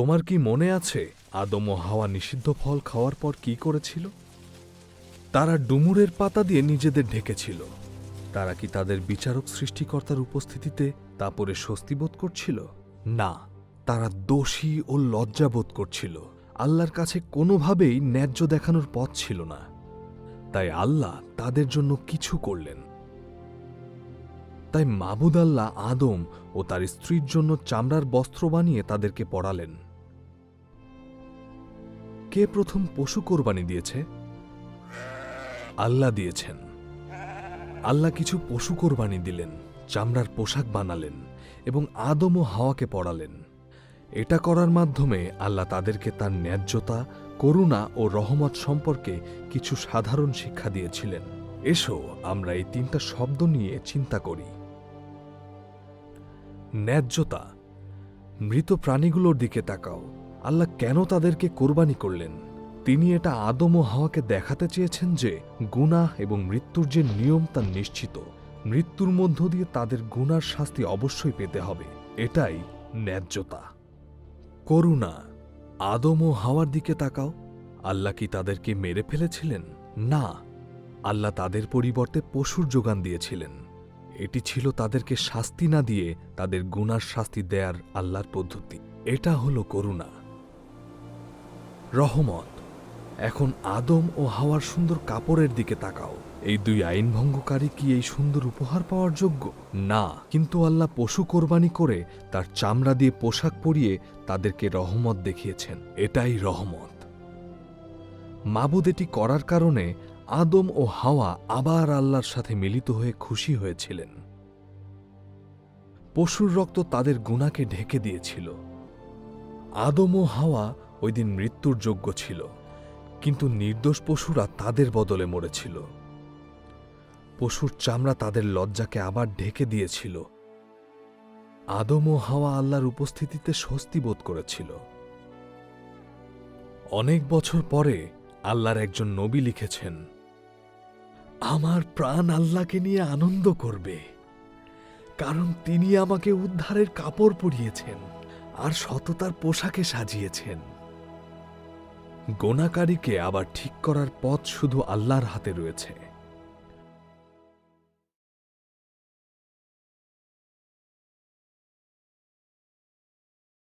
তোমার কি মনে আছে আদম ও হাওয়া নিষিদ্ধ ফল খাওয়ার পর কি করেছিল? তারা ডুমুরের পাতা দিয়ে নিজেদের ঢেকেছিল। তারা কি তাদের বিচারক সৃষ্টিকর্তার উপস্থিতিতে তা পরে স্বস্তি বোধ করছিল? না, তারা দোষী ও লজ্জাবোধ করছিল। আল্লাহর কাছে কোনোভাবেই ন্যায্য দেখানোর পথ ছিল না। তাই আল্লাহ তাদের জন্য কিছু করলেন। তাই মাবুদ আল্লাহ আদম ও তার স্ত্রীর জন্য চামড়ার বস্ত্র বানিয়ে তাদেরকে পড়ালেন। কে প্রথম পশু কোরবানি দিয়েছে? আল্লাহ দিয়েছেন। আল্লাহ কিছু পশু কোরবানি দিলেন, চামড়ার পোশাক বানালেন এবং আদম ও হাওয়াকে পড়ালেন। এটা করার মাধ্যমে আল্লাহ তাদেরকে তার ন্যায্যতা, করুণা ও রহমত সম্পর্কে কিছু সাধারণ শিক্ষা দিয়েছিলেন। এসো, আমরা এই তিনটা শব্দ নিয়ে চিন্তা করি। ন্যায্যতা, মৃত প্রাণীগুলোর দিকে তাকাও। আল্লাহ কেন তাদেরকে কোরবানি করলেন? তিনি এটা আদম ও হাওয়াকে দেখাতে চেয়েছেন যে গুনাহ এবং মৃত্যুর যে নিয়ম তা নিশ্চিত। মৃত্যুর মধ্য দিয়ে তাদের গুনার শাস্তি অবশ্যই পেতে হবে। এটাই ন্যায্যতা। করুণা, আদম ও হাওয়ার দিকে তাকাও। আল্লাহ কি তাদেরকে মেরে ফেলেছিলেন? না। আল্লাহ তাদের পরিবর্তে পশুর যোগান দিয়েছিলেন। এটি ছিল তাদেরকে শাস্তি না দিয়ে তাদের গুনার শাস্তি দেয়ার আল্লাহর পদ্ধতি। এটা হলো করুণা। রহমত। এখন আদম ও হাওয়ার সুন্দর কাপড়ের দিকে তাকাও। এই দুই আইন ভঙ্গকারী কি এই সুন্দর উপহার পাওয়ার যোগ্য? না, কিন্তু আল্লাহ পশু কোরবানি করে তার চামড়া দিয়ে পোশাক পরিয়ে তাদেরকে রহমত দেখিয়েছেন। এটাই রহমত। মাবুদ এটি করার কারণে আদম ও হাওয়া আবার আল্লাহর সাথে মিলিত হয়ে খুশি হয়েছিলেন। পশুর রক্ত তাদের গুণাকে ঢেকে দিয়েছিল। আদম ও হাওয়া ওই দিন মৃত্যুর যোগ্য ছিল, কিন্তু নির্দোষ পশুরা তাদের বদলে মরেছিল। পশুর চামড়া তাদের লজ্জাকে আবার ঢেকে দিয়েছিল। আদম ও হাওয়া আল্লাহর উপস্থিতিতে স্বস্তি বোধ করেছিল। অনেক বছর পরে আল্লাহর একজন নবী লিখেছেন, আমার প্রাণ আল্লাহকে নিয়ে আনন্দ করবে, কারণ তিনি আমাকে উদ্ধারের কাপড় পরিয়েছেন আর সততার পোশাকে সাজিয়েছেন। গোনাকারীকে আবার ঠিক করার পথ শুধু আল্লাহর হাতে রয়েছে।